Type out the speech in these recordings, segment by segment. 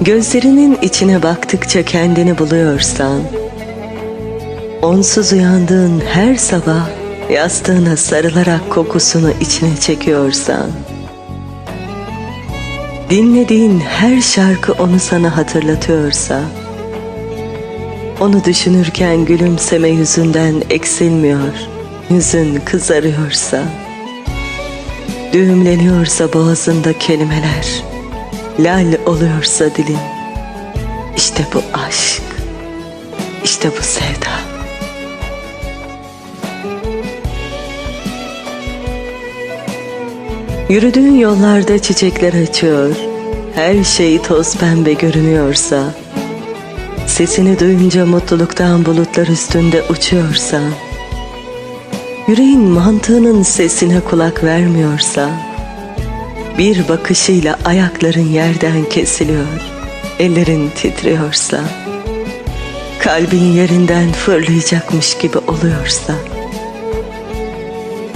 Gözlerinin içine baktıkça kendini buluyorsan, onsuz uyandığın her sabah yastığına sarılarak kokusunu içine çekiyorsan, dinlediğin her şarkı onu sana hatırlatıyorsa, onu düşünürken gülümseme yüzünden eksilmiyor, yüzün kızarıyorsa, düğümleniyorsa boğazında kelimeler, lal oluyorsa dilin, işte bu aşk, işte bu sevda. Yürüdüğün yollarda çiçekler açıyor, her şey toz pembe görünüyorsa, sesini duyunca mutluluktan bulutlar üstünde uçuyorsa, yüreğin mantığının sesine kulak vermiyorsa, bir bakışıyla ayakların yerden kesiliyor, ellerin titriyorsa, kalbin yerinden fırlayacakmış gibi oluyorsa,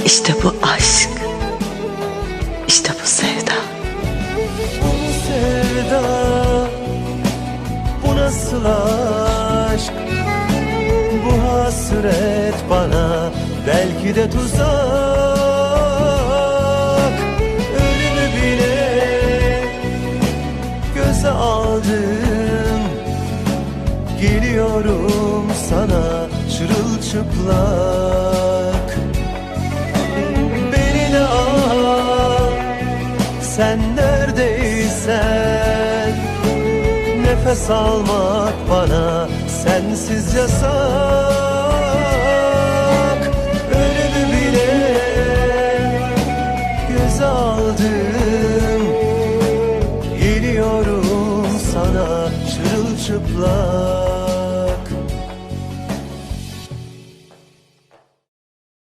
işte bu aşk, işte bu sevda. Bu sevda Bu nasıl aşk? Bu hasret bana Belki de tuzak Geliyorum sana Çırılçıplak. Beni de al sen neredeysen. Nefes almak bana sensiz yasak. Ölümü bile göze aldım. Geliyorum sana çırılçıplak